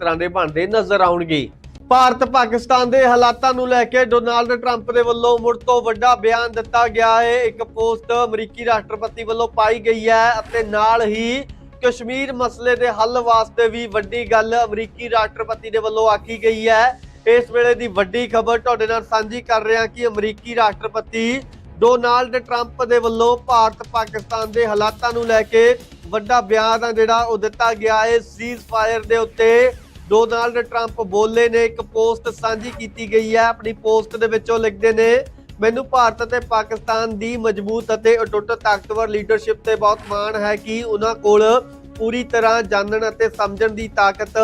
ਤਰ੍ਹਾਂ ਦੇ ਬਣਦੇ ਨਜ਼ਰ ਆਉਣਗੇ। ਭਾਰਤ ਪਾਕਿਸਤਾਨ ਦੇ ਹਾਲਾਤਾਂ ਨੂੰ ਲੈ ਕੇ ਡੋਨਾਲਡ ਟਰੰਪ ਦੇ ਵੱਲੋਂ ਮੁੜ ਤੋਂ ਵੱਡਾ ਬਿਆਨ ਦਿੱਤਾ ਗਿਆ ਹੈ। ਇੱਕ ਪੋਸਟ ਅਮਰੀਕੀ ਰਾਸ਼ਟਰਪਤੀ ਵੱਲੋਂ ਪਾਈ ਗਈ ਹੈ ਅਤੇ ਨਾਲ ਹੀ ਕਸ਼ਮੀਰ ਮਸਲੇ ਦੇ ਹੱਲ ਵਾਸਤੇ ਵੀ ਵੱਡੀ ਗੱਲ ਅਮਰੀਕੀ ਰਾਸ਼ਟਰਪਤੀ ਦੇ ਵੱਲੋਂ ਆਖੀ ਗਈ ਹੈ। ਇਸ ਵੇਲੇ ਦੀ ਵੱਡੀ ਖਬਰ ਤੁਹਾਡੇ ਨਾਲ ਸਾਂਝੀ ਕਰ ਰਹੇ ਹਾਂ ਕਿ ਅਮਰੀਕੀ ਰਾਸ਼ਟਰਪਤੀ ਡੋਨਾਲਡ ਟਰੰਪ ਦੇ ਵੱਲੋਂ ਭਾਰਤ ਪਾਕਿਸਤਾਨ ਦੇ ਹਾਲਾਤਾਂ ਨੂੰ ਲੈ ਕੇ ਵੱਡਾ ਬਿਆਨ ਆ ਜਿਹੜਾ ਉਹ ਦਿੱਤਾ ਗਿਆ ਹੈ। ਸੀਜ਼ ਫਾਇਰ ਦੇ ਉੱਤੇ ਡੋਨਾਲਡ ਟਰੰਪ ਬੋਲੇ ਨੇ, ਇੱਕ ਪੋਸਟ ਸਾਂਝੀ ਕੀਤੀ ਗਈ ਹੈ, ਆਪਣੀ ਪੋਸਟ ਦੇ ਵਿੱਚ ਉਹ ਲਿਖਦੇ ਨੇ, ਮੈਨੂੰ ਭਾਰਤ ਅਤੇ ਪਾਕਿਸਤਾਨ ਦੀ ਮਜ਼ਬੂਤ ਅਤੇ ਅਟੁੱਟ ਤਾਕਤਵਰ ਲੀਡਰਸ਼ਿਪ ਤੇ ਬਹੁਤ ਮਾਣ ਹੈ ਕਿ ਉਹਨਾਂ ਕੋਲ ਪੂਰੀ ਤਰ੍ਹਾਂ ਜਾਣਨ ਅਤੇ ਸਮਝਣ ਦੀ ਤਾਕਤ,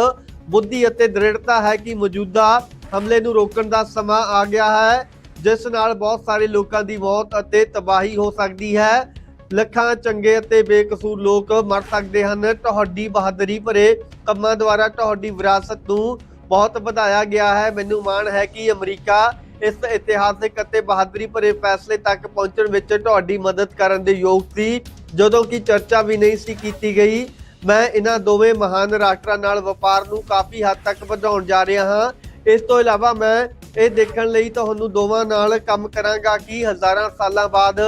ਬੁੱਧੀ ਅਤੇ ਦ੍ਰਿੜਤਾ ਹੈ ਕਿ ਮੌਜੂਦਾ ਹਮਲੇ ਨੂੰ ਰੋਕਣ ਦਾ ਸਮਾਂ ਆ ਗਿਆ ਹੈ, ਜਿਸ ਨਾਲ ਬਹੁਤ ਸਾਰੇ ਲੋਕਾਂ ਦੀ ਮੌਤ ਅਤੇ ਤਬਾਹੀ ਹੋ ਸਕਦੀ ਹੈ। ਲੱਖਾਂ ਚੰਗੇ ਅਤੇ ਬੇਕਸੂਰ ਲੋਕ ਮਰ ਸਕਦੇ ਹਨ। ਤੁਹਾਡੀ ਬਹਾਦਰੀ ਭਰੇ ਕੰਮਾਂ ਦੁਆਰਾ ਤੁਹਾਡੀ ਵਿਰਾਸਤ ਨੂੰ ਬਹੁਤ ਵਧਾਇਆ ਗਿਆ ਹੈ। ਮੈਨੂੰ ਮਾਣ ਹੈ ਕਿ ਅਮਰੀਕਾ ਇਸ ਇਤਿਹਾਸਿਕ ਅਤੇ ਬਹਾਦਰੀ ਭਰੇ ਫੈਸਲੇ ਤੱਕ ਪਹੁੰਚਣ ਵਿੱਚ ਤੁਹਾਡੀ ਮਦਦ ਕਰਨ ਦੇ ਯੋਗ ਸੀ। ਜਦੋਂ ਕਿ ਚਰਚਾ ਵੀ ਨਹੀਂ ਸੀ ਕੀਤੀ ਗਈ। ਮੈਂ ਇਹਨਾਂ ਦੋਵੇਂ ਮਹਾਨ ਰਾਸ਼ਟਰਾਂ ਨਾਲ ਵਪਾਰ ਨੂੰ ਕਾਫੀ ਹੱਦ ਤੱਕ ਵਧਾਉਣ ਜਾ ਰਿਹਾ ਹਾਂ। ਇਸ ਤੋਂ ਇਲਾਵਾ ਮੈਂ ਇਹ ਦੇਖਣ ਲਈ ਤੁਹਾਨੂੰ ਦੋਵਾਂ ਨਾਲ ਕੰਮ ਕਰਾਂਗਾ ਕਿ ਹਜ਼ਾਰਾਂ ਸਾਲਾਂ ਬਾਅਦ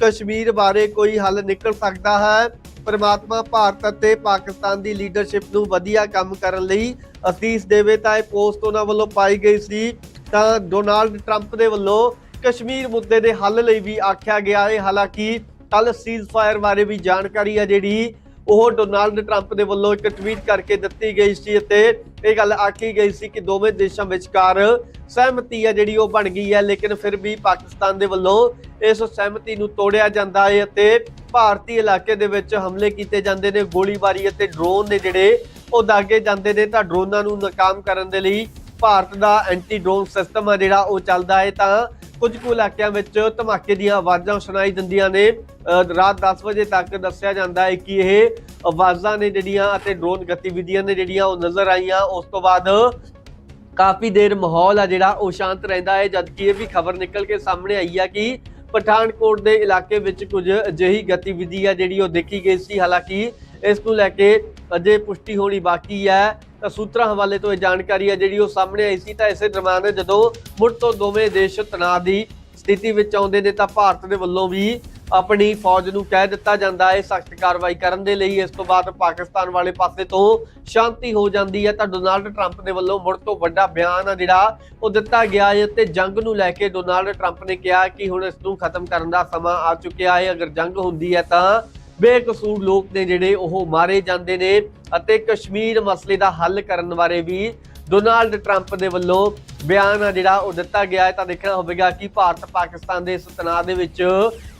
ਕਸ਼ਮੀਰ ਬਾਰੇ ਕੋਈ ਹੱਲ ਨਿਕਲ ਸਕਦਾ ਹੈ। ਪਰਮਾਤਮਾ ਭਾਰਤ ਅਤੇ ਪਾਕਿਸਤਾਨ ਦੀ ਲੀਡਰਸ਼ਿਪ ਨੂੰ ਵਧੀਆ ਕੰਮ ਕਰਨ ਲਈ ਅਸੀਸ ਦੇਵੇ ਤਾਂ ਇਹ ਪੋਸਟ ਉਹਨਾਂ ਵੱਲੋਂ ਪਾਈ ਗਈ ਸੀ। ਤਾਂ ਡੋਨਾਲਡ ਟਰੰਪ ਦੇ ਵੱਲੋਂ ਕਸ਼ਮੀਰ ਮੁੱਦੇ ਦੇ ਹੱਲ ਲਈ ਵੀ ਆਖਿਆ ਗਿਆ। ਹੈ ਹਾਲਾਂਕਿ ਕੱਲ ਸੀਜ਼ ਫਾਇਰ ਬਾਰੇ ਵੀ ਜਾਣਕਾਰੀ ਹੈ ਜਿਹੜੀ ਉਹ ਡੋਨਾਲਡ ਟਰੰਪ ਦੇ ਵੱਲੋਂ ਇੱਕ ਟਵੀਟ ਕਰਕੇ ਦਿੱਤੀ ਗਈ ਸੀ ਅਤੇ ਇਹ ਗੱਲ ਆਖੀ ਗਈ ਸੀ ਕਿ ਦੋਵੇਂ ਦੇਸ਼ਾਂ ਵਿਚਕਾਰ ਸਹਿਮਤੀ ਹੈ ਜਿਹੜੀ ਉਹ ਬਣ ਗਈ ਹੈ, ਲੇਕਿਨ ਫਿਰ ਵੀ ਪਾਕਿਸਤਾਨ ਦੇ ਵੱਲੋਂ ਇਸ ਸਹਿਮਤੀ ਨੂੰ ਤੋੜਿਆ ਜਾਂਦਾ ਹੈ ਅਤੇ ਭਾਰਤੀ ਇਲਾਕੇ ਦੇ ਵਿੱਚ ਹਮਲੇ ਕੀਤੇ ਜਾਂਦੇ ਨੇ, ਗੋਲੀਬਾਰੀ ਅਤੇ ਡਰੋਨ ਨੇ ਜਿਹੜੇ ਉਹ ਦਾਗੇ ਜਾਂਦੇ ਨੇ ਤਾਂ ਡਰੋਨਾਂ ਨੂੰ ਨਾਕਾਮ ਕਰਨ ਦੇ ਲਈ ਭਾਰਤ ਦਾ ਐਂਟੀ ਡਰੋਨ ਸਿਸਟਮ ਆ ਜਿਹੜਾ ਉਹ ਚੱਲਦਾ ਹੈ ਤਾਂ ਕੁਝ ਕੁ ਇਲਾਕਿਆਂ ਵਿੱਚ ਧਮਾਕੇ ਦੀਆਂ ਆਵਾਜ਼ਾਂ ਸੁਣਾਈ ਦਿੰਦੀਆਂ ਨੇ। ਰਾਤ 10 ਵਜੇ ਤੱਕ ਦੱਸਿਆ ਜਾਂਦਾ ਹੈ ਕਿ ਇਹ ਆਵਾਜ਼ਾਂ ਨੇ ਜਿਹੜੀਆਂ ਅਤੇ ਡਰੋਨ ਗਤੀਵਿਧੀਆਂ ਨੇ ਜਿਹੜੀਆਂ ਉਹ ਨਜ਼ਰ ਆਈਆਂ। ਉਸ ਤੋਂ ਬਾਅਦ ਕਾਫੀ ਦੇਰ ਮਾਹੌਲ ਆ ਜਿਹੜਾ, ਉਹ ਸ਼ਾਂਤ ਰਹਿੰਦਾ ਹੈ, ਜਦਕਿ ਇਹ ਵੀ ਖਬਰ ਨਿਕਲ ਕੇ ਸਾਹਮਣੇ ਆਈ ਆ ਕਿ ਪਠਾਨਕੋਟ ਦੇ ਇਲਾਕੇ ਵਿੱਚ ਕੁਝ ਅਜਿਹੀ ਗਤੀਵਿਧੀ ਆ ਜਿਹੜੀ ਉਹ ਦੇਖੀ ਗਈ ਸੀ। ਹਾਲਾਂਕਿ ਇਸ ਨੂੰ ਲੈ ਕੇ ਅਜੇ ਪੁਸ਼ਟੀ ਹੋਣੀ ਬਾਕੀ ਹੈ। ਤਾਂ ਸੂਤਰਾਂ ਹਵਾਲੇ ਤੋਂ ਇਹ ਜਾਣਕਾਰੀ ਹੈ, ਜਿਹੜੀ ਉਹ ਸਾਹਮਣੇ ਆਈ ਸੀ। ਤਾਂ ਇਸੇ ਦਰਮਿਆਨ ਜਦੋਂ ਮੁੜ ਤੋਂ ਦੋਵੇਂ ਦੇਸ਼ ਤਣਾਅ ਦੀ ਸਥਿਤੀ ਵਿੱਚ ਆਉਂਦੇ ਨੇ, ਤਾਂ ਭਾਰਤ ਦੇ ਵੱਲੋਂ ਵੀ ਆਪਣੀ ਫੌਜ ਨੂੰ ਕਹਿ ਦਿੱਤਾ ਜਾਂਦਾ ਹੈ। ਸਖਤ ਕਾਰਵਾਈ ਕਰਨ ਦੇ ਲਈ ਇਸ ਤੋਂ ਬਾਅਦ ਪਾਕਿਸਤਾਨ ਵਾਲੇ ਪਾਸੇ ਤੋਂ ਸ਼ਾਂਤੀ ਹੋ ਜਾਂਦੀ ਹੈ। ਤਾਂ ਡੋਨਾਲਡ ਟਰੰਪ ਦੇ ਵੱਲੋਂ ਮੁੜ ਤੋਂ ਵੱਡਾ ਬਿਆਨ ਆ ਜਿਹੜਾ ਉਹ ਦਿੱਤਾ ਗਿਆ ਹੈ ਤੇ ਜੰਗ ਨੂੰ ਲੈ ਕੇ ਡੋਨਾਲਡ ਟਰੰਪ ਨੇ ਕਿਹਾ ਕਿ ਹੁਣ ਇਸ ਨੂੰ ਖਤਮ ਕਰਨ ਦਾ ਸਮਾਂ ਆ ਚੁੱਕਿਆ ਹੈ। ਅਗਰ ਜੰਗ ਹੁੰਦੀ ਹੈ ਤਾਂ ਬੇਕਸੂਰ ਲੋਕ ਨੇ ਜਿਹੜੇ ਉਹ ਮਾਰੇ ਜਾਂਦੇ ਨੇ ਅਤੇ ਕਸ਼ਮੀਰ ਮਸਲੇ ਦਾ ਹੱਲ ਕਰਨ ਬਾਰੇ ਵੀ ਡੋਨਾਲਡ ਟਰੰਪ ਦੇ ਵੱਲੋਂ ਬਿਆਨ ਆ ਜਿਹੜਾ ਉਹ ਦਿੱਤਾ ਗਿਆ ਹੈ। ਤਾਂ ਦੇਖਣਾ ਹੋਵੇਗਾ ਕਿ ਭਾਰਤ ਪਾਕਿਸਤਾਨ ਦੇ ਇਸ ਤਣਾਅ ਦੇ ਵਿੱਚ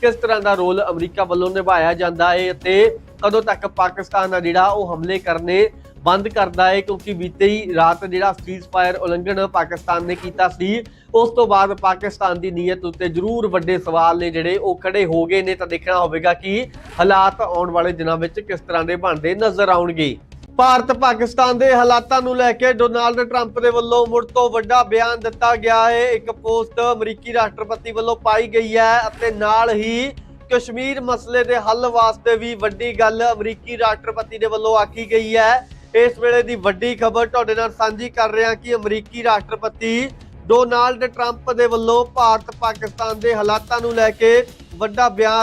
ਕਿਸ ਤਰ੍ਹਾਂ ਦਾ ਰੋਲ ਅਮਰੀਕਾ ਵੱਲੋਂ ਨਿਭਾਇਆ ਜਾਂਦਾ ਹੈ ਅਤੇ ਕਦੋਂ ਤੱਕ ਪਾਕਿਸਤਾਨ ਆ ਜਿਹੜਾ ਉਹ ਹਮਲੇ ਕਰਨੇ ਬੰਦ ਕਰਦਾ ਹੈ ਕਿਉਂਕਿ ਬੀਤੇ ਹੀ ਰਾਤ ਜਿਹੜਾ ਸੀਜ਼ ਫਾਇਰ ਉਲੰਘਣ ਪਾਕਿਸਤਾਨ ਨੇ ਕੀਤਾ ਸੀ, ਉਸ ਤੋਂ ਬਾਅਦ ਪਾਕਿਸਤਾਨ ਦੀ ਨੀਅਤ ਉੱਤੇ ਜ਼ਰੂਰ ਵੱਡੇ ਸਵਾਲ ਨੇ ਜਿਹੜੇ ਉਹ ਖੜੇ ਹੋ ਗਏ ਨੇ, ਤਾਂ ਦੇਖਣਾ ਹੋਵੇਗਾ ਕਿ ਹਾਲਾਤ ਆਉਣ ਵਾਲੇ ਦਿਨਾਂ ਵਿੱਚ ਕਿਸ ਤਰ੍ਹਾਂ ਦੇ ਬਣਦੇ ਨਜ਼ਰ ਆਉਣਗੇ। ਭਾਰਤ ਪਾਕਿਸਤਾਨ ਦੇ ਹਾਲਾਤਾਂ ਨੂੰ ਲੈ ਕੇ ਡੋਨਾਲਡ ਟਰੰਪ ਦੇ ਵੱਲੋਂ ਮੁੜ ਤੋਂ ਵੱਡਾ ਬਿਆਨ ਦਿੱਤਾ ਗਿਆ ਹੈ। ਇੱਕ ਪੋਸਟ ਅਮਰੀਕੀ ਰਾਸ਼ਟਰਪਤੀ ਵੱਲੋਂ ਪਾਈ ਗਈ ਹੈ ਅਤੇ ਨਾਲ ਹੀ ਕਸ਼ਮੀਰ ਮਸਲੇ ਦੇ ਹੱਲ ਵਾਸਤੇ ਵੀ ਵੱਡੀ ਗੱਲ ਅਮਰੀਕੀ ਰਾਸ਼ਟਰਪਤੀ ਦੇ ਵੱਲੋਂ ਆਖੀ ਗਈ ਹੈ। ਇਸ ਵੇਲੇ ਦੀ ਵੱਡੀ ਖਬਰ ਤੁਹਾਡੇ ਨਾਲ ਸਾਂਝੀ ਕਰ ਰਿਹਾ ਕਿ ਅਮਰੀਕੀ ਰਾਸ਼ਟਰਪਤੀ ਡੋਨਾਲਡ ਟਰੰਪ ਦੇ ਵੱਲੋਂ ਭਾਰਤ ਪਾਕਿਸਤਾਨ ਦੇ ਹਾਲਾਤਾਂ ਨੂੰ ਲੈ ਕੇ ਵੱਡਾ ਬਿਆਨ